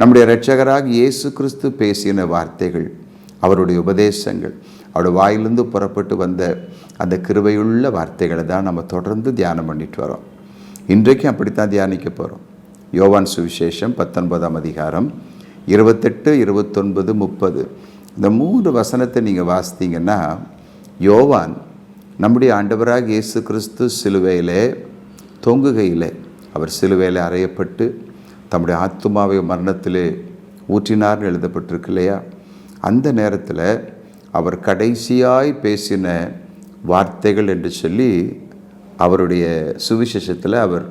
நம்முடைய இரட்சகராக இயேசு கிறிஸ்து பேசின வார்த்தைகள் அவருடைய உபதேசங்கள் அவருடைய வாயிலிருந்து புறப்பட்டு வந்த அந்த கிருவையுள்ள வார்த்தைகளை தான் நம்ம தொடர்ந்து தியானம் பண்ணிட்டு வரோம். இன்றைக்கும் அப்படித்தான் தியானிக்க போகிறோம் யோவான் சுவிசேஷம் பத்தொன்பதாம் அதிகாரம் இருபத்தெட்டு இருபத்தொன்பது முப்பது. இந்த மூன்று வசனத்தை நீங்கள் வாசித்தீங்கன்னா யோவான் நம்முடைய ஆண்டவராக இயேசு கிறிஸ்து சிலுவையிலே தொங்குகையிலே அவர் சிலுவையில் அறையப்பட்டு தம்முடைய ஆத்துமாவை மரணத்திலே ஊற்றினார்னு எழுதப்பட்டிருக்கு இல்லையா? அந்த நேரத்தில் அவர் கடைசியாய் பேசின வார்த்தைகள் என்று சொல்லி அவருடைய சுவிசேஷத்தில் அவர்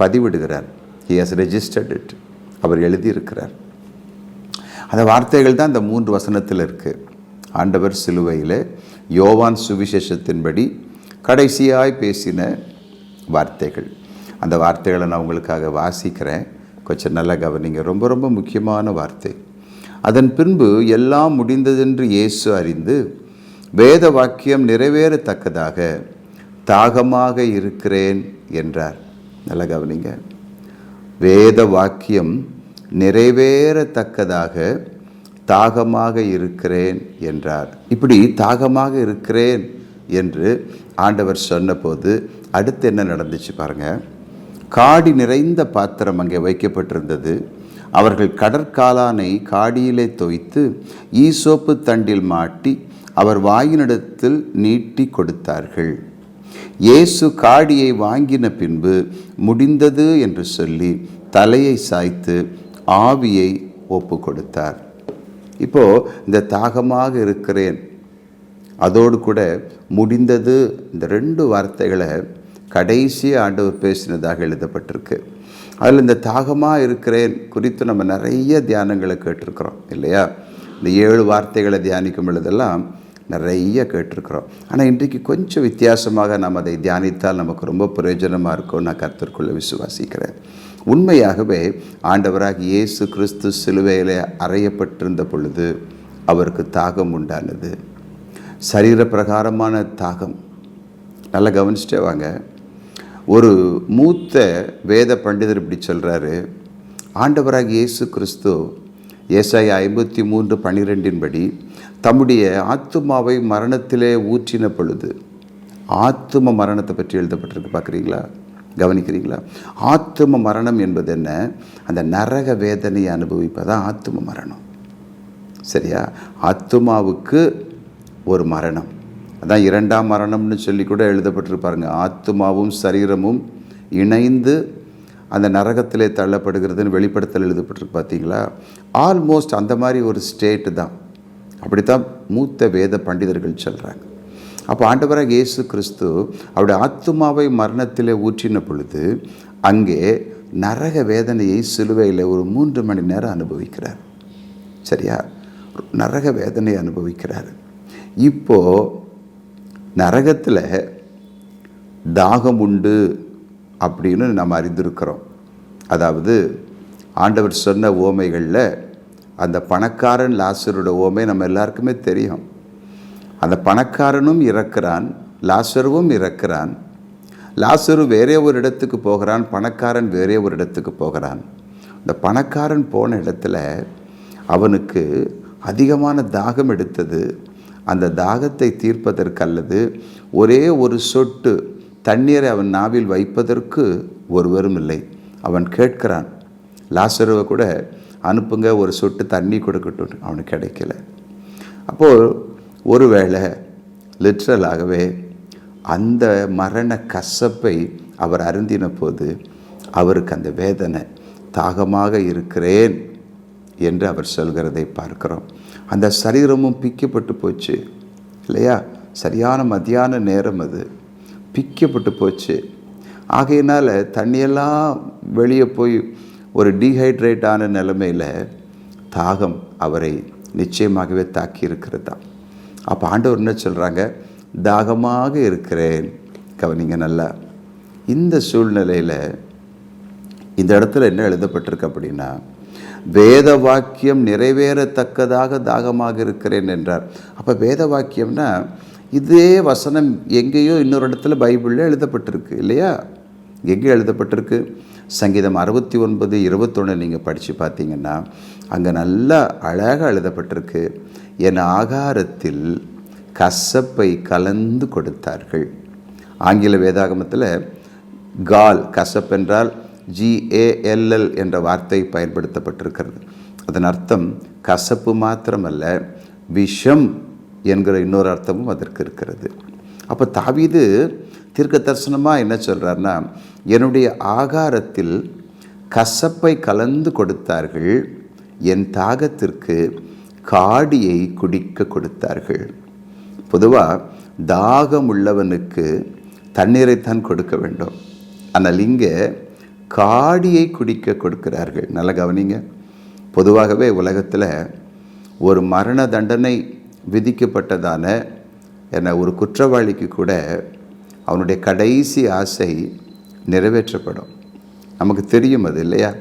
பதிவிடுகிறார். ஹி ஹஸ் ரெஜிஸ்டர்ட் இட் அவர் எழுதியிருக்கிறார். அந்த வார்த்தைகள் தான் இந்த மூன்று வசனத்தில் இருக்குது ஆண்டவர் சிலுவையில் யோவான் சுவிசேஷத்தின்படி கடைசியாய் பேசின வார்த்தைகள். அந்த வார்த்தைகளை நான் உங்களுக்காக வாசிக்கிறேன். கொஞ்சம் நல்லா கவனிங்க. ரொம்ப ரொம்ப முக்கியமான வார்த்தை. அதன் பின்பு எல்லாம் முடிந்ததென்று இயேசு அறிந்து வேத வாக்கியம் நிறைவேறத்தக்கதாக தாகமாக இருக்கிறேன் என்றார். நல்லா கவனிங்க. வேத வாக்கியம் நிறைவேறத்தக்கதாக தாகமாக இருக்கிறேன் என்றார். இப்படி தாகமாக இருக்கிறேன் என்று ஆண்டவர் சொன்னபோது அடுத்து என்ன நடந்துச்சு பாருங்கள் காடி நிறைந்த பாத்திரம் அங்கே வைக்கப்பட்டிருந்தது. அவர்கள் கடற்காலானை காடியிலே தொய்த்து ஈசோப்பு தண்டில் மாட்டி அவர் வாயினிடத்தில் நீட்டி கொடுத்தார்கள். இயேசு காடியை வாங்கின பின்பு முடிந்தது என்று சொல்லி தலையை சாய்த்து ஆவியை ஒப்பு கொடுத்தார். இப்போ இந்த தாகமாக இருக்கிறேன். அதோடு கூட முடிந்தது இந்த ரெண்டு வார்த்தைகளை கடைசி ஆண்டவர் பேசினதாக எழுதப்பட்டிருக்கு. அதில் இந்த தாகமாக இருக்கிறேன் குறித்து நம்ம நிறைய தியானங்களை கேட்டிருக்கிறோம் இல்லையா? இந்த ஏழு வார்த்தைகளை தியானிக்கும் பொழுதெல்லாம் நிறைய கேட்டிருக்கிறோம். ஆனால் இன்றைக்கு கொஞ்சம் வித்தியாசமாக நாம் அதை தியானித்தால் நமக்கு ரொம்ப பிரயோஜனமாக இருக்கும் நான் கருத்திற்குள்ளே விசுவாசிக்கிறேன். உண்மையாகவே ஆண்டவராக இயேசு கிறிஸ்து சிலுவையில் அறையப்பட்டிருந்த பொழுது அவருக்கு தாகம் உண்டானது. சரீர பிரகாரமான தாகம். நல்லா கவனிச்சிட்டே வாங்க. ஒரு மூத்த வேத பண்டிதர் இப்படி சொல்கிறாரு ஆண்டவராக இயேசு கிறிஸ்து ஏசாய ஐம்பத்தி மூன்று பனிரெண்டின்படி தம்முடைய ஆத்துமாவை மரணத்திலே ஊற்றின பொழுது ஆத்தும மரணத்தை பற்றி எழுதப்பட்டிருக்கு பார்க்குறீங்களா? கவனிக்கிறீங்களா? ஆத்தும மரணம் என்பது என்ன? அந்த நரக வேதனையை அனுபவிப்பதான் ஆத்தும மரணம். சரியா? ஆத்துமாவுக்கு ஒரு மரணம். அதான் இரண்டாம் மரணம்னு சொல்லி கூட எழுதப்பட்டிருப்பாருங்க. ஆத்துமாவும் சரீரமும் இணைந்து அந்த நரகத்திலே தள்ளப்படுகிறதுன்னு வெளிப்படுத்தல் எழுதப்பட்டிருக்கு பார்த்தீங்களா? ஆல்மோஸ்ட் அந்த மாதிரி ஒரு ஸ்டேட்டு தான். அப்படித்தான் மூத்த வேத பண்டிதர்கள் சொல்கிறாங்க அப்போ ஆண்டவராக இயேசு கிறிஸ்து அவருடைய ஆத்துமாவை மரணத்திலே ஊற்றின பொழுது அங்கே நரக வேதனையை சிலுவையில் ஒரு மூன்று மணி நேரம் அனுபவிக்கிறார். சரியா? நரக வேதனை அனுபவிக்கிறார். இப்போது நரகத்தில் தாகம் உண்டு அப்படின்னு நம்ம அறிந்திருக்கிறோம். அதாவது ஆண்டவர் சொன்ன ஓமைகளில் அந்த பணக்காரன் லாசரோட ஓமை நம்ம எல்லாருக்குமே தெரியும். அந்த பணக்காரனும் இறக்கிறான் லாசருவும் இறக்கிறான். லாசரு வேறே ஒரு இடத்துக்கு போகிறான் பணக்காரன் வேறே ஒரு இடத்துக்கு போகிறான். இந்த பணக்காரன் போன இடத்துல அவனுக்கு அதிகமான தாகம் எடுத்தது அந்த தாகத்தை தீர்ப்பதற்கு அல்லது ஒரே ஒரு சொட்டு தண்ணீரை அவன் நாவில் வைப்பதற்கு ஒருவரும் இல்லை. அவன் கேட்கிறான் லாசருவை கூட அனுப்புங்க ஒரு சொட்டு தண்ணி கொடுக்கட்டும். அவனுக்கு கிடைக்கல. அப்போது ஒருவேளை லிட்ரலாகவே அந்த மரண கசப்பை அவர் அருந்தின போது அவருக்கு அந்த வேதனை தாகமாக இருக்கிறேன் என்று அவர் சொல்கிறதை பார்க்கிறோம். அந்த சரீரமும் பிக்கப்பட்டு போச்சு இல்லையா? சரியான மத்தியான நேரம் அது. பிக்கப்பட்டு போச்சு. ஆகையினால் தண்ணியெல்லாம் வெளியே போய் ஒரு டீஹைட்ரேட் ஆன நிலைமையில் தாகம் அவரை நிச்சயமாகவே தாக்கி இருக்கிறதா? அப்போ ஆண்டவர் என்ன சொல்கிறாங்க தாகமாக இருக்கிறேன். கவனிங்க நல்லா. இந்த சூழ்நிலையில் இந்த இடத்துல என்ன எழுதப்பட்டிருக்கு அப்படின்னா வேத வாக்கியம் நிறைவேறத்தக்கதாக தாகமாக இருக்கிறேன் என்றார். அப்போ வேத வாக்கியம்னா இதே வசனம் எங்கேயோ இன்னொரு இடத்துல பைபிளில் எழுதப்பட்டிருக்கு இல்லையா? எங்கே எழுதப்பட்டிருக்கு? சங்கீதம் அறுபத்தி ஒன்பது இருபத்தொன்று நீங்கள் படித்து பார்த்தீங்கன்னா அங்கே நல்லா அழகாக எழுதப்பட்டிருக்கு என் ஆகாரத்தில் கசப்பை கலந்து கொடுத்தார்கள். ஆங்கில வேதாகமத்தில் கால் கசப்பென்றால் ஜிஏஎல்எல் என்ற வார்த்தை பயன்படுத்தப்பட்டிருக்கிறது. அதன் அர்த்தம் கசப்பு மாத்திரமல்ல விஷம் என்கிற இன்னொரு அர்த்தமும் அதற்கு இருக்கிறது. அப்போ தாவீது தீர்க்க தரிசனமாக என்ன சொல்கிறாருன்னா என்னுடைய ஆகாரத்தில் கசப்பை கலந்து கொடுத்தார்கள் என் தாகத்திற்கு காடியை குடிக்க கொடுத்தார்கள். பொதுவாக தாகம் உள்ளவனுக்கு தண்ணீரைத்தான் கொடுக்க வேண்டும். ஆனால் இங்கே காடியை குடிக்க கொடுக்கிறார்கள். நல்ல கவனிங்க. பொதுவாகவே உலகத்தில் ஒரு மரண தண்டனை விதிக்கப்பட்டதான என ஒரு குற்றவாளிக்கு கூட அவனுடைய கடைசி ஆசை நிறைவேற்றப்படும். நமக்கு தெரியும் அது இல்லையா?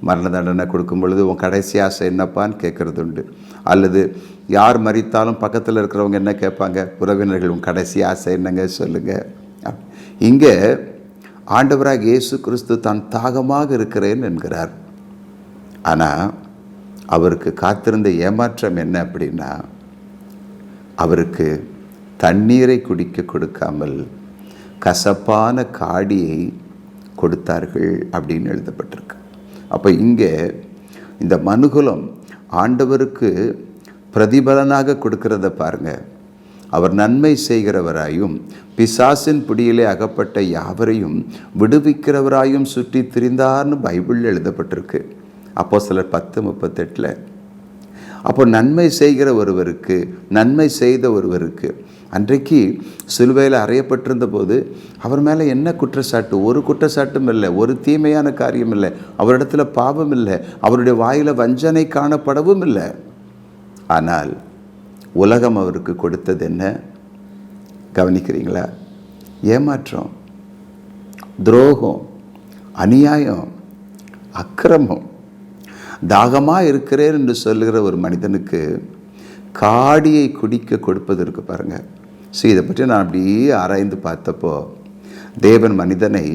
மரண தண்டனை கொடுக்கும் பொழுது உன் கடைசி ஆசை என்னப்பான்னு கேட்குறது உண்டு. அல்லது யார் மறித்தாலும் பக்கத்தில் இருக்கிறவங்க என்ன கேட்பாங்க உறவினர்கள் உன் கடைசி ஆசை என்னங்க? சொல்லுங்கள் இங்கே ஆண்டவராக இயேசு கிறிஸ்து தான் தாகமாக இருக்கிறேன் என்கிறார். ஆனால் அவருக்கு காத்திருந்த ஏமாற்றம் என்ன அப்படின்னா அவருக்கு தண்ணீரை குடிக்க கொடுக்காமல் கசப்பான காடியை கொடுத்தார்கள் அப்படின்னு எழுதப்பட்டிருக்கு. அப்போ இங்கே இந்த மனுகுலம் ஆண்டவருக்கு பிரதிபலனாக கொடுக்கிறத பாருங்கள் அவர் நன்மை செய்கிறவராயும் பிசாசின் பிடியிலே அகப்பட்ட யாவரையும் விடுவிக்கிறவராயும் சுற்றி திரிந்தார்னு பைபிளில் எழுதப்பட்டிருக்கு. அப்போ சிலர் பத்து முப்பத்தெட்டில் அப்போ நன்மை செய்கிற ஒருவருக்கு நன்மை செய்த ஒருவருக்கு அன்றைக்கு சிலுவையில் அறையப்பட்டிருந்த போது அவர் மேலே என்ன குற்றச்சாட்டு? ஒரு குற்றச்சாட்டும் இல்லை ஒரு தீமையான காரியம் இல்லை அவரிடத்துல பாவம் இல்லை அவருடைய வாயில் வஞ்சனை காணப்படவும் இல்லை. ஆனால் உலகம் அவருக்கு கொடுத்தது என்ன கவனிக்கிறீங்களா? ஏமாற்றம் துரோகம் அநியாயம் அக்கிரமம். தாகமாக இருக்கிறேன் என்று சொல்லுகிற ஒரு மனிதனுக்கு காடியை குடிக்க கொடுப்பதற்கு பாருங்கள் ஸோ இதை பற்றி நான் அப்படியே ஆராய்ந்து பார்த்தப்போ தேவன் மனிதனை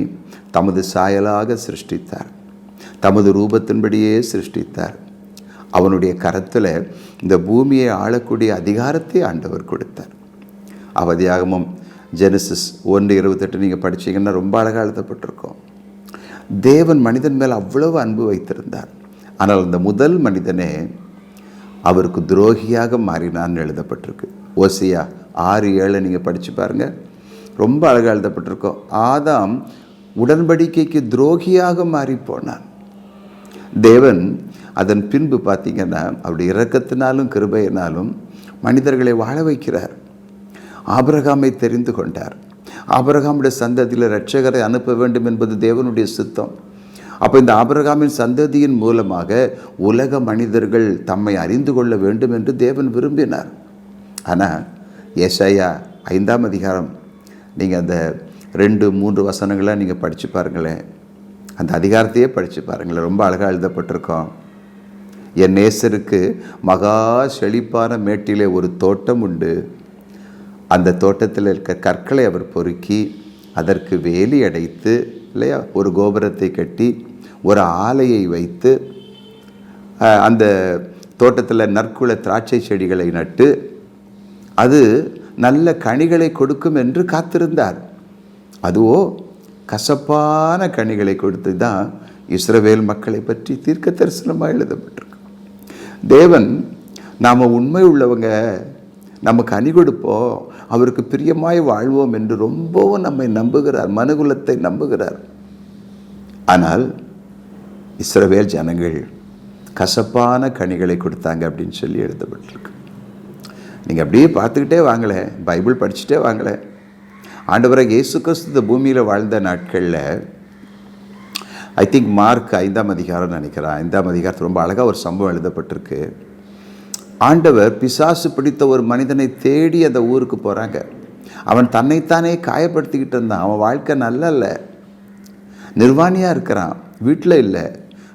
தமது சாயலாக சிருஷ்டித்தார். தமது ரூபத்தின்படியே சிருஷ்டித்தார். அவனுடைய கரத்தில் இந்த பூமியை ஆளக்கூடிய அதிகாரத்தை ஆண்டவர் கொடுத்தார். அவதியாகமும் ஜெனசிஸ் ஒன்று இருபத்தெட்டு நீங்கள் படிச்சீங்கன்னா ரொம்ப அழகாக எழுதப்பட்டிருக்கோம். தேவன் மனிதன் மேல் அவ்வளவு அன்பு வைத்திருந்தார். ஆனால் அந்த முதல் மனிதனே அவருக்கு துரோகியாக மாறினான்னு எழுதப்பட்டிருக்கு. ஓசியா ஆறு ஏழை நீங்கள் படித்து பாருங்கள் ரொம்ப அழகாக எழுதப்பட்டிருக்கோம். ஆதாம் உடன்படிக்கைக்கு துரோகியாக மாறி போனான். தேவன் அதன் பின்பு பார்த்திங்கன்னா அவருடைய இரக்கத்தினாலும் கிருபையினாலும் மனிதர்களை வாழ வைக்கிறார். ஆபரகாமை தெரிந்து கொண்டார். ஆபரகாமுடைய சந்ததியில் ரட்சகரை அனுப்ப வேண்டும் என்பது தேவனுடைய சித்தம். அப்போ இந்த ஆபிரகாமின் சந்ததியின் மூலமாக உலக மனிதர்கள் தம்மை அறிந்து கொள்ள வேண்டும் என்று தேவன் விரும்பினார். ஆனால் ஏசாயா ஐந்தாம் அதிகாரம் நீங்கள் அந்த ரெண்டு மூன்று வசனங்களாக நீங்கள் படித்து பாருங்களேன். அந்த அதிகாரத்தையே படித்து பாருங்களேன். ரொம்ப அழகாக எழுதப்பட்டிருக்கோம். என் நேசருக்கு மகா செழிப்பான மேட்டிலே ஒரு தோட்டம் உண்டு. அந்த தோட்டத்தில் இருக்க கற்களை அவர் பொறுக்கி அதற்கு வேலி அடைத்து இல்லையா ஒரு கோபுரத்தை கட்டி ஒரு ஆலையை வைத்து அந்த தோட்டத்தில் நற்குல திராட்சை செடிகளை நட்டு அது நல்ல கனிகளை கொடுக்கும் என்று காத்திருந்தார். அதுவோ கசப்பான கனிகளை கொடுத்து தான் இஸ்ரவேல் மக்களை பற்றி தீர்க்க தரிசனமாக எழுதப்பட்டிருக்கு. தேவன் நாம் உண்மை உள்ளவங்க நம்ம கனி கொடுப்போம் அவருக்கு பிரியமாய் வாழ்வோம் என்று ரொம்பவும் நம்மை நம்புகிறார் மனுகுலத்தை நம்புகிறார். ஆனால் இஸ்ரவேல் ஜனங்கள் கசப்பான கனிகளை கொடுத்தாங்க அப்படின்னு சொல்லி எழுதப்பட்டிருக்கு. நீங்கள் அப்படியே பார்த்துக்கிட்டே வாங்களேன் பைபிள் படிச்சுட்டே வாங்களேன். ஆண்டவராக இயேசு கிறிஸ்து பூமியில் வாழ்ந்த நாட்களில் ஐ திங்க் மார்க் ஐந்தாம் அதிகாரம் நினைக்கிறேன். ஐந்தாம் அதிகாரத்தில் ரொம்ப அழகாக ஒரு சம்பவம் எழுதப்பட்டிருக்கு. ஆண்டவர் பிசாசு பிடித்த ஒரு மனிதனை தேடி அந்த ஊருக்கு போகிறாங்க அவன் தன்னைத்தானே காயப்படுத்திக்கிட்டு இருந்தான். அவன் வாழ்க்கை நல்ல இல்லை நிர்வாணியாக இருக்கிறான். வீட்டில் இல்லை.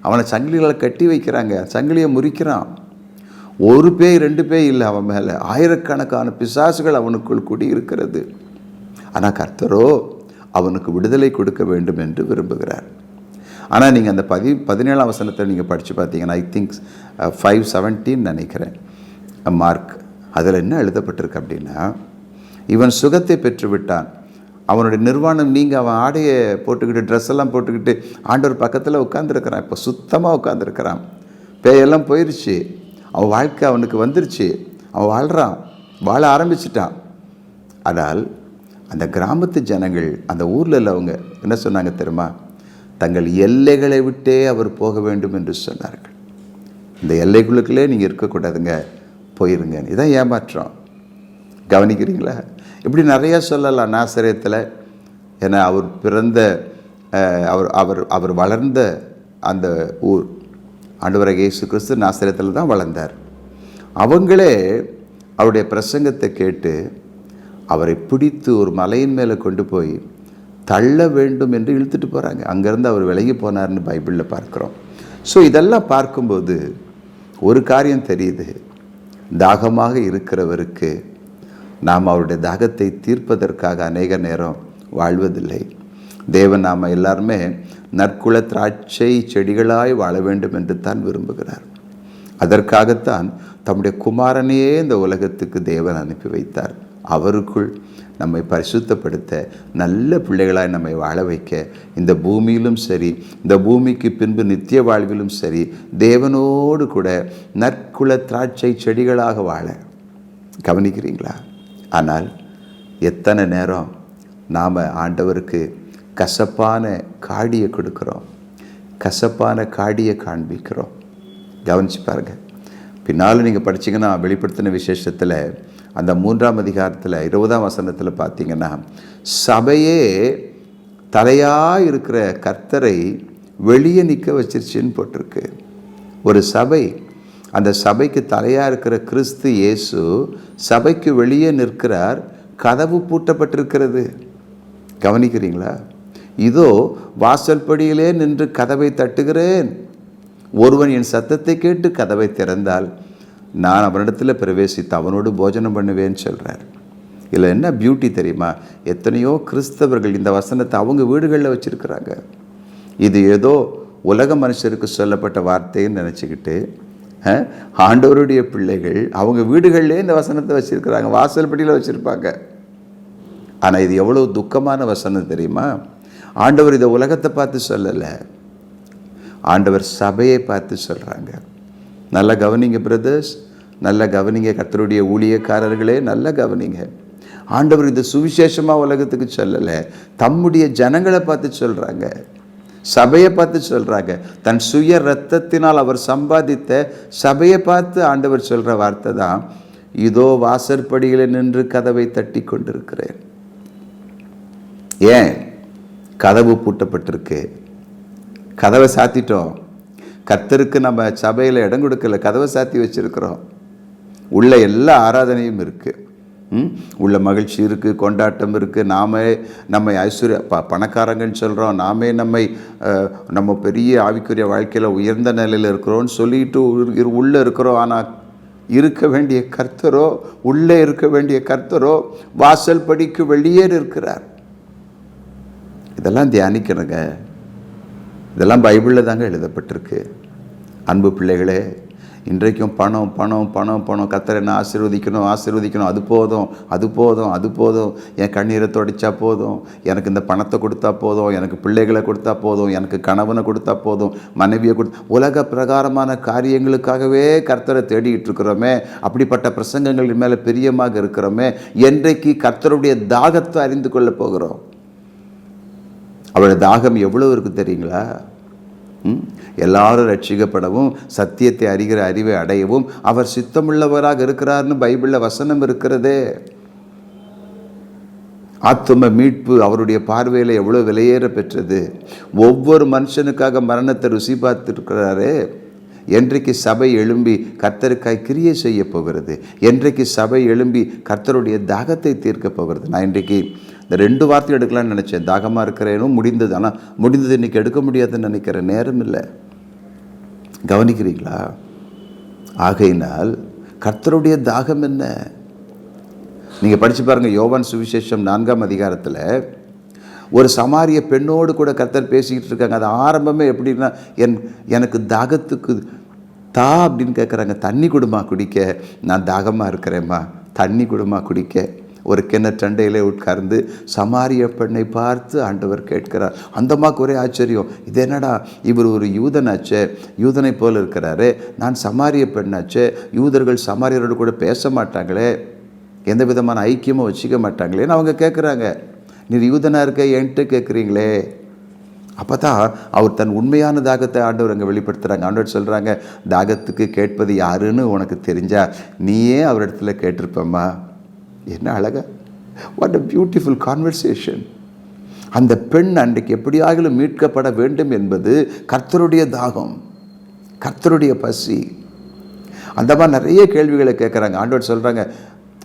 அவனை சங்கிலிகளை கட்டி வைக்கிறாங்க. சங்கிலியை முறிக்கிறான். ஒரு பேய் ரெண்டு பேய் இல்லை அவன் மேலே. ஆயிரக்கணக்கான பிசாசுகள் அவனுக்குள் குடியிருக்கிறது. ஆனால் கர்த்தரோ அவனுக்கு விடுதலை கொடுக்க வேண்டும் என்று விரும்புகிறார். ஆனால் நீங்கள் அந்த பதி பதினேழாம் வசனத்தை நீங்கள் படித்து பார்த்தீங்கன்னா I think five uh, seventeen நினைக்கிறேன் uh, மார்க் அதில் என்ன எழுதப்பட்டிருக்கு அப்படின்னா இவன் சுகத்தை பெற்று விட்டான் அவனுடைய நிர்வாணம் நீங்கள் அவன் ஆடையை போட்டுக்கிட்டு ட்ரெஸ் எல்லாம் போட்டுக்கிட்டு ஆண்டவர் பக்கத்தில் உட்காந்துருக்கிறான் இப்போ சுத்தமாக உட்காந்துருக்கிறான் பேயெல்லாம் போயிடுச்சு அவன் வாழ்க்கை அவனுக்கு வந்துருச்சு. அவன் வாழ்கிறான் வாழ ஆரம்பிச்சிட்டான். ஆனால் அந்த கிராமத்து ஜனங்கள் அந்த ஊரில் உள்ளவங்க என்ன சொன்னாங்க தெரியுமா? தங்கள் எல்லைகளை விட்டே அவர் போக வேண்டும் என்று சொன்னார்கள். இந்த எல்லைக்குள்ளுக்குள்ளே நீங்கள் இருக்கக்கூடாதுங்க போயிருங்க. இதுதான் ஏமாற்றம். கவனிக்கிறீங்களா? இப்படி நிறையா சொல்லலாம் நாசரேத்தில். ஏன்னா அவர் பிறந்த அவர் அவர் அவர் வளர்ந்த அந்த ஊர். ஆண்டவராக இயேசு கிறிஸ்து நாசரேத்தில் தான் வளர்ந்தார். அவங்களே அவருடைய பிரசங்கத்தை கேட்டு அவரை பிடித்து ஒரு மலையின் மேலே கொண்டு போய் தள்ள வேண்டும் என்று இழுத்துட்டு போகிறாங்க அங்கேருந்து அவர் விலகி போனார்னு பைபிளில் பார்க்குறோம். ஸோ இதெல்லாம் பார்க்கும்போது ஒரு காரியம் தெரியுது. தாகமாக இருக்கிறவருக்கு நாம் அவருடைய தாகத்தை தீர்ப்பதற்காக அநேக நேரம் வாழ்வதில்லை. தேவன் நாம் எல்லாருமே நற்குல திராட்சை செடிகளாய் வாழ வேண்டும் என்று தான் விரும்புகிறார். அதற்காகத்தான் தம்முடைய குமாரனையே இந்த உலகத்துக்கு தேவன் அனுப்பி வைத்தார். அவருக்குள் நம்மை பரிசுத்தப்படுத்த நல்ல பிள்ளைகளாய் நம்மை வாழ வைக்க இந்த பூமியிலும் சரி இந்த பூமிக்கு பின்பு நித்திய வாழ்விலும் சரி தேவனோடு கூட நற்குல திராட்சை செடிகளாக வாழ. கவனிக்கிறீங்களா? ஆனால் எத்தனை நேரம் நாம் ஆண்டவருக்கு கசப்பான காடியை கொடுக்குறோம் கசப்பான காடியை காண்பிக்கிறோம்? கவனிச்சு பாருங்கள் பின்னால் நீங்கள் படிச்சீங்கன்னா வெளிப்படுத்தின விசேஷத்தில் அந்த மூன்றாம் அதிகாரத்தில் இருபதாம் வசனத்தில் பார்த்தீங்கன்னா சபையே தலையாக இருக்கிற கர்த்தரை வெளியே நிற்க வச்சிருச்சுன்னு போட்டிருக்கு. ஒரு சபை அந்த சபைக்கு தலையாக இருக்கிற கிறிஸ்து இயேசு சபைக்கு வெளியே நிற்கிறார் கதவு பூட்டப்பட்டிருக்கிறது. கவனிக்கிறீங்களா? இதோ வாசல்படியிலே நின்று கதவை தட்டுகிறேன். ஒருவன் என் சத்தத்தை கேட்டு கதவை திறந்தால் நான் அவனிடத்தில் பிரவேசித்து அவனோடு போஜனம் பண்ணுவேன்னு சொல்கிறார் இதில் என்ன பியூட்டி தெரியுமா? எத்தனையோ கிறிஸ்தவர்கள் இந்த வசனத்தை அவங்க வீடுகளில் வச்சுருக்கிறாங்க. இது ஏதோ உலக மனுஷருக்கு சொல்லப்பட்ட வார்த்தைன்னு நினச்சிக்கிட்டு ஆண்டவருடைய பிள்ளைகள் அவங்க வீடுகளிலே இந்த வசனத்தை வச்சுருக்கிறாங்க வாசல்படியில் வச்சுருப்பாங்க. ஆனால் இது எவ்வளோ துக்கமான வசனம் தெரியுமா? ஆண்டவர் இதை உலகத்தை பார்த்து சொல்லலை. ஆண்டவர் சபையை பார்த்து சொல்கிறாங்க நல்லா கவனிங்க பிரதர்ஸ் நல்லா கவனிங்க கத்தருடைய ஊழியக்காரர்களே. நல்லா கவனிங்க. ஆண்டவர் இது சுவிசேஷமாக உலகத்துக்கு சொல்லலை. தம்முடைய ஜனங்களை பார்த்து சொல்கிறாங்க சபையை பார்த்து சொல்கிறாங்க தன் சுய ரத்தத்தினால் அவர் சம்பாதித்த சபையை பார்த்து ஆண்டவர் சொல்கிற வார்த்தை தான் இதோ வாசற்படியில் நின்று கதவை தட்டி கொண்டிருக்கிறேன். ஏன்? கதவு பூட்டப்பட்டிருக்கு. கதவை சாத்திட்டோம். கர்த்தருக்கு நம்ம சபையில் இடம் கொடுக்கல கதவை சாத்தி வச்சுருக்குறோம். உள்ள எல்லா ஆராதனையும் இருக்குது ம்? உள்ள மகிழ்ச்சி இருக்குது கொண்டாட்டம் இருக்குது நாமே நம்மை ஐஸ்வர்ய ப பணக்காரங்கன்னு சொல்கிறோம் நாமே நம்மை நம்ம பெரிய ஆவிக்குரிய வாழ்க்கையில் உயர்ந்த நிலையில் இருக்கிறோம்னு சொல்லிட்டு உள்ளே இருக்கிறோம். ஆனால் இருக்க வேண்டிய கர்த்தரோ உள்ளே இருக்க வேண்டிய கர்த்தரோ வாசல் படிக்கு வெளியே இருக்கிறார் இதெல்லாம் தியானிக்கணுங்க. இதெல்லாம் பைபிளில் தாங்க எழுதப்பட்டிருக்கு. அன்பு பிள்ளைகளே இன்றைக்கும் பணம் பணம் பணம் பணம் கத்தரை என்ன ஆசீர்வதிக்கணும் ஆசீர்வதிக்கணும். அது போதும் அது போதும் அது போதும். என் கண்ணீரை துடைச்சா போதும். எனக்கு இந்த பணத்தை கொடுத்தா போதும். எனக்கு பிள்ளைகளை கொடுத்தா போதும். எனக்கு கணவனை கொடுத்தா போதும். மனைவியை கொடுத்தா உலக பிரகாரமான காரியங்களுக்காகவே கர்த்தரை தேடிட்டு இருக்கிறோமே. அப்படிப்பட்ட பிரசங்கங்கள் மேலே பிரியமாக இருக்கிறோமே. என்றைக்கு கர்த்தருடைய தாகத்தை அறிந்து கொள்ள போகிறோம். அவருடைய தாகம் எவ்வளோ இருக்குது தெரியுங்களா? எல்லாரும் ரட்சிக்கப்படவும் சத்தியத்தை அறிகிற அறிவை அடையவும் அவர் சித்தமுள்ளவராக இருக்கிறார்னு பைபிளில் வசனம் இருக்கிறதே. ஆத்தும மீட்பு அவருடைய பார்வையில் எவ்வளோ விலையேற பெற்றது. ஒவ்வொரு மனுஷனுக்காக மரணத்தை ருசி பார்த்துருக்கிறாரே. என்றைக்கு சபை எழும்பி கர்த்தருக்காய் கிரியை செய்ய போகிறது? என்றைக்கு சபை எழும்பி கர்த்தருடைய தாகத்தை தீர்க்க போகிறது? நான் இன்றைக்கு இந்த ரெண்டு வார்த்தை எடுக்கலாம்னு நினச்சேன். தாகமாக இருக்கிறேனும் முடிந்தது. ஆனால் முடிந்தது இன்றைக்கி எடுக்க முடியாதுன்னு நினைக்கிற நேரம் இல்லை. கவனிக்கிறீங்களா? ஆகையினால் கர்த்தருடைய தாகம் என்ன? நீங்கள் படித்து பாருங்கள் யோவான் சுவிசேஷம் நான்காம் அதிகாரத்தில் ஒரு சமாரிய பெண்ணோடு கூட கர்த்தர் பேசிக்கிட்டு இருக்காங்க. அது ஆரம்பமே எப்படின்னா என் எனக்கு தாகத்துக்கு தா அப்படின்னு கேட்குறாங்க தண்ணி கொடுமா குடிக்க? நான் தாகமாக இருக்கிறேம்மா. தண்ணி கொடுமா குடிக்க? ஒரு கிணற்றண்டையிலே உட்கார்ந்து சமாரிய பெண்ணை பார்த்து ஆண்டவர் கேட்கிறார். அந்தமாக்கு ஒரே ஆச்சரியம். இது என்னடா? இவர் ஒரு யூதனாச்சே. யூதனை போல் இருக்கிறாரு. நான் சமாரிய பெண்ணாச்சே. யூதர்கள் சமாரியரோடு கூட பேச மாட்டாங்களே. எந்த விதமான ஐக்கியமும் வச்சுக்க மாட்டாங்களேன்னு அவங்க கேட்குறாங்க நீர் யூதனாக இருக்க என்கிட்ட கேட்குறீங்களே அப்போ தான் அவர் தன் உண்மையான தாகத்தை ஆண்டவர் அங்கே வெளிப்படுத்துகிறாங்க ஆண்டவர் சொல்கிறாங்க தாகத்துக்கு கேட்பது யாருன்னு உனக்கு தெரிஞ்சா நீயே அவரிடத்துல கேட்டிருப்பம்மா. என்ன அழகா? வாட் அ பியூட்டிஃபுல் கான்வர்சேஷன் அந்த பெண் அன்றைக்கு எப்படியாகிலும் மீட்கப்பட வேண்டும் என்பது கர்த்தருடைய தாகம் கர்த்தருடைய பசி. அந்த மாதிரி நிறைய கேள்விகளை கேட்குறாங்க. ஆண்டவர் சொல்கிறாங்க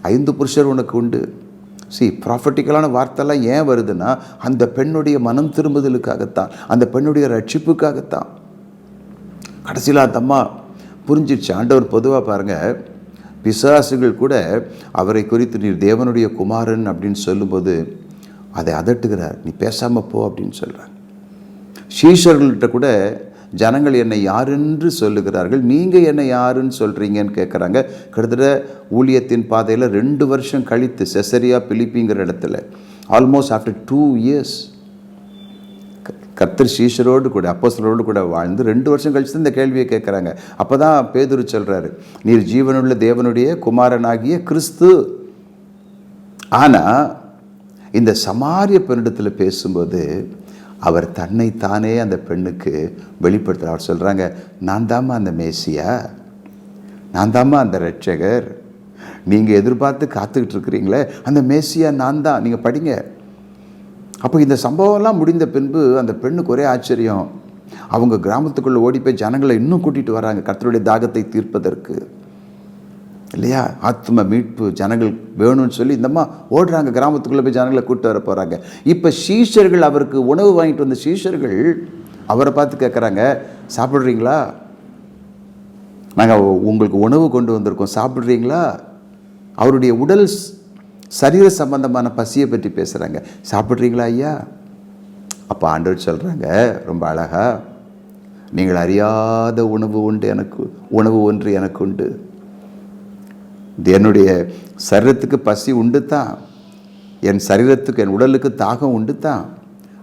ஐந்து புருஷர் உனக்கு உண்டு. சி ப்ராஃபட்டிக்கலான வார்த்தைலாம் ஏன் வருதுன்னா அந்த பெண்ணுடைய மனம் திரும்புதலுக்காகத்தான் அந்த பெண்ணுடைய ரட்சிப்புக்காகத்தான். கடைசியில் அந்த அம்மா புரிஞ்சிடுச்சு ஆண்டவர் பொதுவாக பாருங்கள் பிசாசுகள் கூட அவரை குறித்து நீர் தேவனுடைய குமாரன் அப்படின்னு சொல்லும்போது அதை அதட்டுகிறார். நீ பேசாமல் போ அப்படின்னு சொல்கிறாங்க சீஷர்கள்ட்ட கூட ஜனங்கள் என்னை யாருன்னு சொல்லுகிறார்கள்? நீங்கள் என்னை யாருன்னு சொல்கிறீங்கன்னு கேட்குறாங்க கிட்டத்தட்ட ஊழியத்தின் பாதையில் ரெண்டு வருஷம் கழித்து செசரியா பிலிப்பிங்கிற இடத்துல ஆல்மோஸ்ட் ஆஃப்டர் டூ இயர்ஸ் கர்த்தர் சீஷரோடு கூட அப்போசலரோடு கூட வாழ்ந்து ரெண்டு வருஷம் கழிச்சு இந்த கேள்வியை கேட்குறாங்க. அப்போ தான் பேதுரு சொல்கிறாரு நீர் ஜீவனுள்ள தேவனுடைய குமாரனாகிய கிறிஸ்து. ஆனால் இந்த சமாரிய பெண்ணிடத்தில் பேசும்போது அவர் தன்னை தானே அந்த பெண்ணுக்கு வெளிப்படுத்துகிறார் அவர் சொல்கிறாங்க நான் தாம்மா அந்த மேசியா? நான் தாம்மா அந்த ரட்சகர் நீங்கள் எதிர்பார்த்து காத்துக்கிட்டு இருக்கிறீங்களே அந்த மேசியா நான் தான். நீங்கள் படிங்க. அப்போ இந்த சம்பவம்லாம் முடிந்த பின்பு அந்த பெண்ணுக்கு ஒரே ஆச்சரியம். அவங்க கிராமத்துக்குள்ளே ஓடி போய் ஜனங்களை இன்னும் கூட்டிகிட்டு வராங்க கர்த்தருடைய தாகத்தை தீர்ப்பதற்கு. இல்லையா? ஆத்ம மீட்பு ஜனங்கள் வேணும்னு சொல்லி இந்தம்மா ஓடுறாங்க. கிராமத்துக்குள்ளே போய் ஜனங்களை கூப்பிட்டு வர போகிறாங்க இப்போ சீஷர்கள் அவருக்கு உணவு வாங்கிட்டு வந்த சீஷர்கள் அவரை பார்த்து கேட்குறாங்க சாப்பிட்றீங்களா? நாங்கள் உங்களுக்கு உணவு கொண்டு வந்திருக்கோம். சாப்பிட்றீங்களா? அவருடைய உடல் சரீர சம்பந்தமான பசியை பற்றி பேசுகிறாங்க சாப்பிட்றீங்களா ஐயா? அப்போ ஆண்டவர் சொல்கிறாங்க ரொம்ப அழகா நீங்கள் அறியாத உணவு உண்டு எனக்கு உணவு ஒன்று எனக்கு உண்டு. இது என்னுடைய சரீரத்துக்கு பசி உண்டு தான். என் சரீரத்துக்கு என் உடலுக்கு தாகம் உண்டு தான்.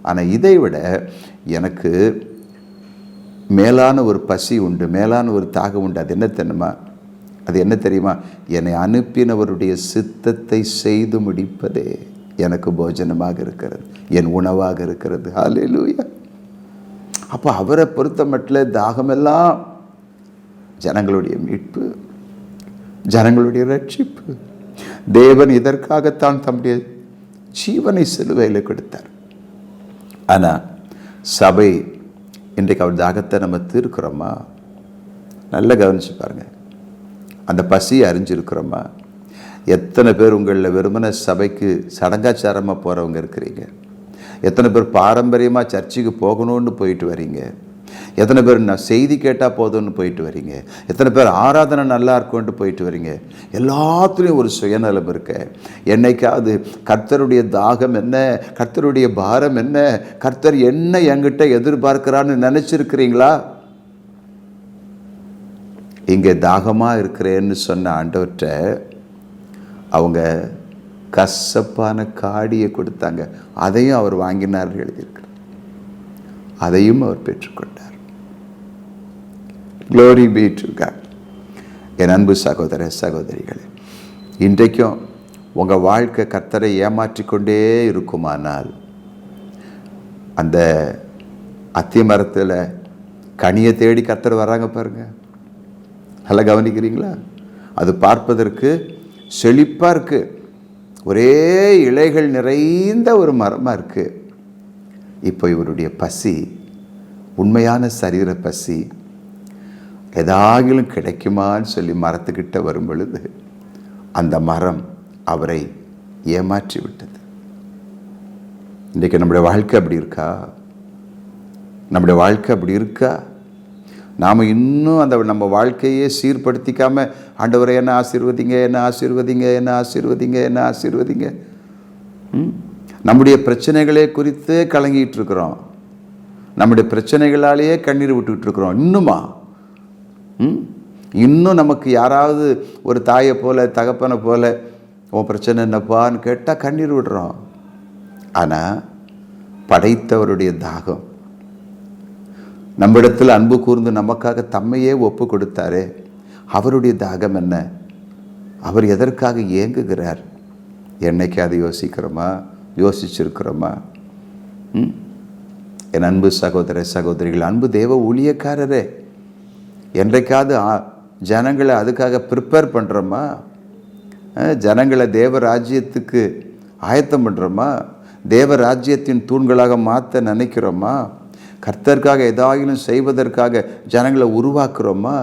ஆனால் இதை விட எனக்கு மேலான ஒரு பசி உண்டு மேலான ஒரு தாகம் உண்டு. அது என்ன தெரியுமா? அது என்ன தெரியுமா? என்னை அனுப்பினவருடைய சித்தத்தை செய்து முடிப்பதே எனக்கு போஜனமாக இருக்கிறது என் உணவாக இருக்கிறது. ஹalleluya அப்போ அவரை பொறுத்த மட்டும் தாகமெல்லாம் ஜனங்களுடைய மீட்பு ஜனங்களுடைய ரட்சிப்பு. தேவன் இதற்காகத்தான் தம்முடைய ஜீவனை சிலுவையில் கொடுத்தார். ஆனால் சபை இன்றைக்கு அவர் தாகத்தை நம்ம தீர்க்கிறோமா? நல்லா கவனிச்சு பாருங்கள் அந்த பசியை அறிஞ்சிருக்கிறோமா? எத்தனை பேர் உங்களில் வெறுமன சபைக்கு சடங்காச்சாரமாக போகிறவங்க இருக்கிறீங்க? எத்தனை பேர் பாரம்பரியமாக சர்ச்சுக்கு போகணும்னு போயிட்டு வரீங்க? எத்தனை பேர் நான் செய்தி கேட்டால் போதும்னு போயிட்டு வரீங்க? எத்தனை பேர் ஆராதனை நல்லா இருக்கும்னு போயிட்டு வரீங்க? எல்லாத்துலேயும் ஒரு சுயநலம் இருக்க. என்னைக்காவது கர்த்தருடைய தாகம் என்ன? கர்த்தருடைய பாரம் என்ன? கர்த்தர் என்ன என்கிட்ட எதிர்பார்க்கிறான்னு நினச்சிருக்கிறீங்களா? இங்கே தாகமாக இருக்கிறேன்னு சொன்ன ஆண்டவர்கிட்ட அவங்க கசப்பான காடியை கொடுத்தாங்க. அதையும் அவர் வாங்கினார் எழுதியிருக்கிறார். அதையும் அவர் பெற்றுக்கொண்டார். க்ளோரி பீ டு காட் என் அன்பு சகோதர சகோதரிகளே இன்றைக்கும் உங்கள் வாழ்க்கை கர்த்தரை ஏமாற்றிக்கொண்டே இருக்குமானால் அந்த அத்தி மரத்தில் கனியை தேடி கர்த்தர் வராங்க பாருங்கள் நல்லா கவனிக்கிறீங்களா? அது பார்ப்பதற்கு செழிப்பாக இருக்குது ஒரே இலைகள் நிறைந்த ஒரு மரமாக இருக்குது இப்போ இவருடைய பசி உண்மையான சரீர பசி ஏதாகிலும் கிடைக்குமான்னு சொல்லி மரத்துக்கிட்ட வரும் பொழுது அந்த மரம் அவரை ஏமாற்றி விட்டது. இன்றைக்கு நம்முடைய வாழ்க்கை அப்படி இருக்கா? நம்முடைய வாழ்க்கை அப்படி இருக்கா? நாம் இன்னும் அந்த நம்ம வாழ்க்கையே சீர்படுத்திக்காமல் ஆண்டவரை என்ன ஆசீர்வதிங்க என்ன ஆசீர்வதிங்க என்ன ஆசீர்வதிங்க என்ன ஆசீர்வதிங்க. ம்? நம்முடைய பிரச்சனைகளே குறித்தே கலங்கிட்டு இருக்கிறோம் நம்முடைய பிரச்சனைகளாலேயே கண்ணீர் விட்டுக்கிட்டு இருக்கிறோம் இன்னுமா? ம்? இன்னும் நமக்கு யாராவது ஒரு தாயை போல தகப்பனை போல உன் பிரச்சனை என்னப்பான்னு கேட்டால் கண்ணீர் விடுறோம். ஆனால் படைத்தவருடைய தாகம் நம்மிடத்தில் அன்பு கூர்ந்து நமக்காக தம்மையே ஒப்பு கொடுத்தாரே அவருடைய தாகம் என்ன? அவர் எதற்காக ஏங்குகிறார்? என்னைக்கு அதை யோசிக்கிறோமா? யோசிச்சிருக்கிறோமா? ம்? என் அன்பு சகோதர சகோதரிகள் அன்பு தேவ ஊழியக்காரரே என்றைக்காவது ஜனங்களை அதுக்காக ப்ரிப்பேர் பண்ணுறோமா ஜனங்களை தேவ ராஜ்யத்துக்கு ஆயத்தம் பண்ணுறோமா தேவ ராஜ்யத்தின் தூண்களாக மாற்ற நினைக்கிறோமா? கர்த்தருக்காக ஏதாயிலும் செய்வதற்காக ஜனங்களை உருவாக்குறோமா?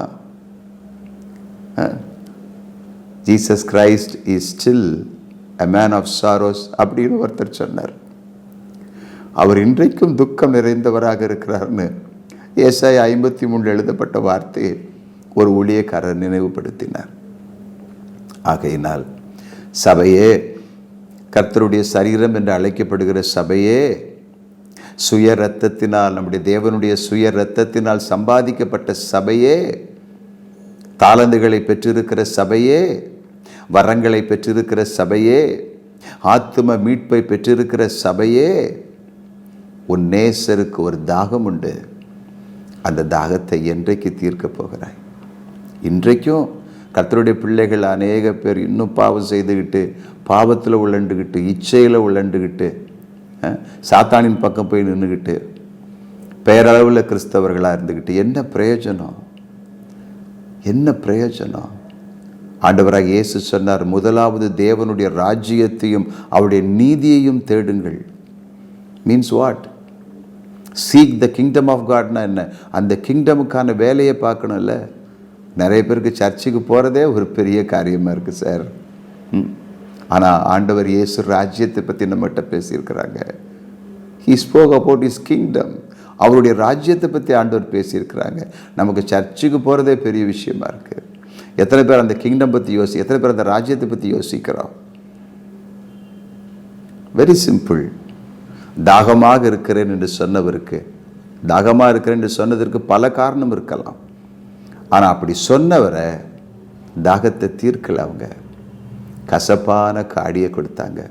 Jesus Christ is still a man of sorrows அப்படின்னு ஒருத்தர் சொன்னார். அவர் இன்றைக்கும் துக்கம் நிறைந்தவராக இருக்கிறார்னு ஏசாய் ஐம்பத்தி மூணு எழுதப்பட்ட வார்த்தையை ஒரு ஊழியக்காரர் நினைவுபடுத்தினார். ஆகையினால் சபையே கர்த்தருடைய சரீரம் என்று அழைக்கப்படுகிற சபையே சுய ரத்தத்தினால் நம்முடைய தேவனுடைய சுய ரத்தத்தினால் சம்பாதிக்கப்பட்ட சபையே தாளந்துகளை பெற்றிருக்கிற சபையே வரங்களை பெற்றிருக்கிற சபையே ஆத்தும மீட்பை பெற்றிருக்கிற சபையே உன் நேசருக்கு ஒரு தாகம் உண்டு. அந்த தாகத்தை என்றைக்கு தீர்க்கப் போகிறாய்? இன்றைக்கும் கர்த்தருடைய பிள்ளைகள் அநேக பேர் இன்னும் பாவம் செய்துக்கிட்டு பாவத்தில் உழண்டுக்கிட்டு இச்சையில் உழண்டுக்கிட்டு சாத்தானின் பக்கம் போய் நின்றுக்கிட்டு பேரளவில் கிறிஸ்தவர்களாக இருந்துக்கிட்டு என்ன பிரயோஜனம்? என்ன பிரயோஜனம்? ஆண்டவராக இயேசு சொன்னார் முதலாவது தேவனுடைய ராஜ்யத்தையும் அவருடைய நீதியையும் தேடுங்கள். Means what seek the kingdom of காட்னா என்ன? அந்த கிங்டமுக்கான வேலையை பார்க்கணும்ல? நிறைய பேருக்கு சர்ச்சுக்கு போகிறதே ஒரு பெரிய காரியமாக இருக்குது சார். ம். ஆனால் ஆண்டவர் இயேசு ராஜ்யத்தை பற்றி நம்மகிட்ட பேசியிருக்கிறாங்க. He spoke about his kingdom அவருடைய ராஜ்யத்தை பற்றி ஆண்டவர் பேசியிருக்கிறாங்க. நமக்கு சர்ச்சுக்கு போகிறதே பெரிய விஷயமா இருக்குது எத்தனை பேர் அந்த கிங்டம் பற்றி யோசி எத்தனை பேர் அந்த ராஜ்யத்தை பற்றி யோசிக்கிறோம்? வெரி சிம்பிள் தாகமாக இருக்கிறேன் என்று சொன்னவருக்கு தாகமாக இருக்கிறேன் என்று சொன்னதற்கு பல காரணம் இருக்கலாம். ஆனால் அப்படி சொன்னவரை தாகத்தை தீர்க்கலை அவங்க. கசப்பான காடியை கொடுத்தாங்க.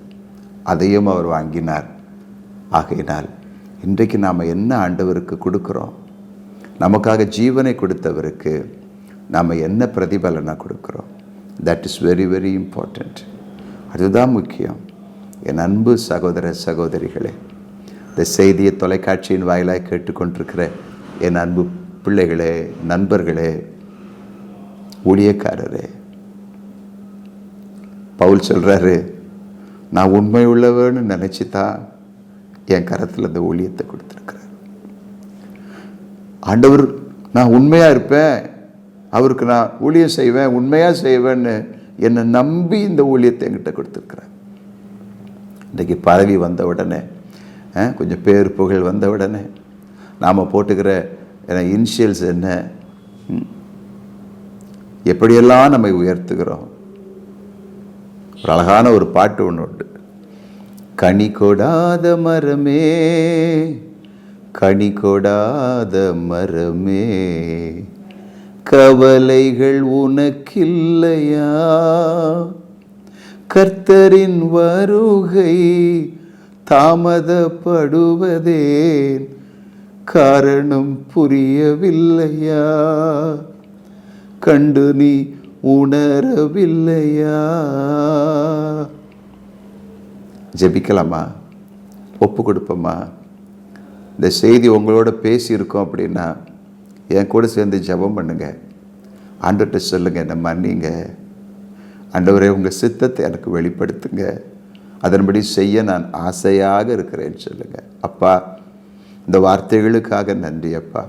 அதையும் அவர் வாங்கினார். ஆகையினால் இன்றைக்கு நாம் என்ன ஆண்டவருக்கு கொடுக்குறோம்? நமக்காக ஜீவனை கொடுத்தவருக்கு நாம் என்ன பிரதிபலனை கொடுக்குறோம்? That is very very important அதுதான் முக்கியம். என் அன்பு சகோதர சகோதரிகளே இந்த செய்தியை தொலைக்காட்சியின் வாயிலாக கேட்டுக்கொண்டிருக்கிற என் அன்பு பிள்ளைகளே நண்பர்களே ஊழியக்காரரே பவுல் சொல்கிறாரு நான் உண்மை உள்ளவன்னு நினச்சி தான் என் கரத்தில் இந்த ஊழியத்தை கொடுத்துருக்குறார். ஆண்டவர் நான் உண்மையாக இருப்பேன். அவருக்கு நான் ஊழியம் செய்வேன் உண்மையாக செய்வேன்னு என்னை நம்பி இந்த ஊழியத்தை என்கிட்ட கொடுத்துருக்குறார். இன்றைக்கி பதவி வந்த உடனே கொஞ்சம் பேர் புகழ் வந்த உடனே நாம் போட்டுக்கிற இனிஷியல்ஸ் என்ன? எப்படியெல்லாம் நம்மை உயர்த்துகிறோம்? ஒரு அழகான ஒரு பாட்டு ஒன்று உண்டு. கனி கொடாத மரமே கனி கொடாத மரமே கவலைகள் உனக்கில்லையா? கர்த்தரின் வருகை தாமதப்படுவதேன் காரணம் புரியவில்லையா? கண்டு நீ உணரவில்லையா? ஜெபிக்கலாமா? ஒப்பு கொடுப்போமா? இந்த செய்தி உங்களோட பேசியிருக்கோம் அப்படின்னா என் கூட சேர்ந்து ஜெபம் பண்ணுங்க. ஆண்டவர்கிட்ட சொல்லுங்க என்னை மன்னிங்க. ஆண்டவரே உங்கள் சித்தத்தை எனக்கு வெளிப்படுத்துங்க. அதன்படி செய்ய நான் ஆசையாக இருக்கிறேன்னு சொல்லுங்கள் அப்பா இந்த வார்த்தைகளுக்காக நன்றி அப்பா.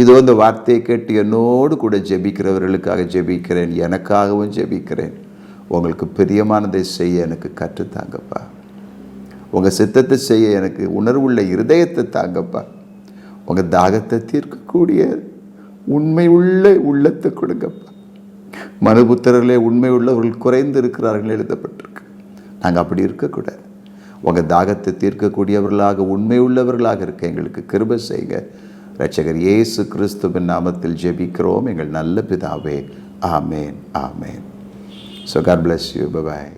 இதோ இந்த வார்த்தையை கேட்டு என்னோடு கூட ஜெபிக்கிறவர்களுக்காக ஜெபிக்கிறேன் எனக்காகவும் ஜெபிக்கிறேன். உங்களுக்கு பிரியமானதை செய்ய எனக்கு கற்றுத்தாங்கப்பா உங்கள் சித்தத்தை செய்ய எனக்கு உணர்வுள்ள இருதயத்தை தாங்கப்பா. உங்கள் தாகத்தை தீர்க்கக்கூடிய உண்மை உள்ள உள்ளத்தை கொடுங்கப்பா. மனுபுத்திரர்களே உண்மை உள்ளவர்கள் குறைந்து இருக்கிறார்கள் எழுதப்பட்டிருக்கு. நாங்கள் அப்படி இருக்கக்கூடாது. உங்கள் தாகத்தை தீர்க்கக்கூடியவர்களாக உண்மை உள்ளவர்களாக இருக்க எங்களுக்கு கிருப செய்க. ரட்சகர் இயேசு கிறிஸ்துவின் நாமத்தில் ஜெபிக்கிறோம். எங்கள் நல்ல பிதாவே amen amen. So God bless you bye bye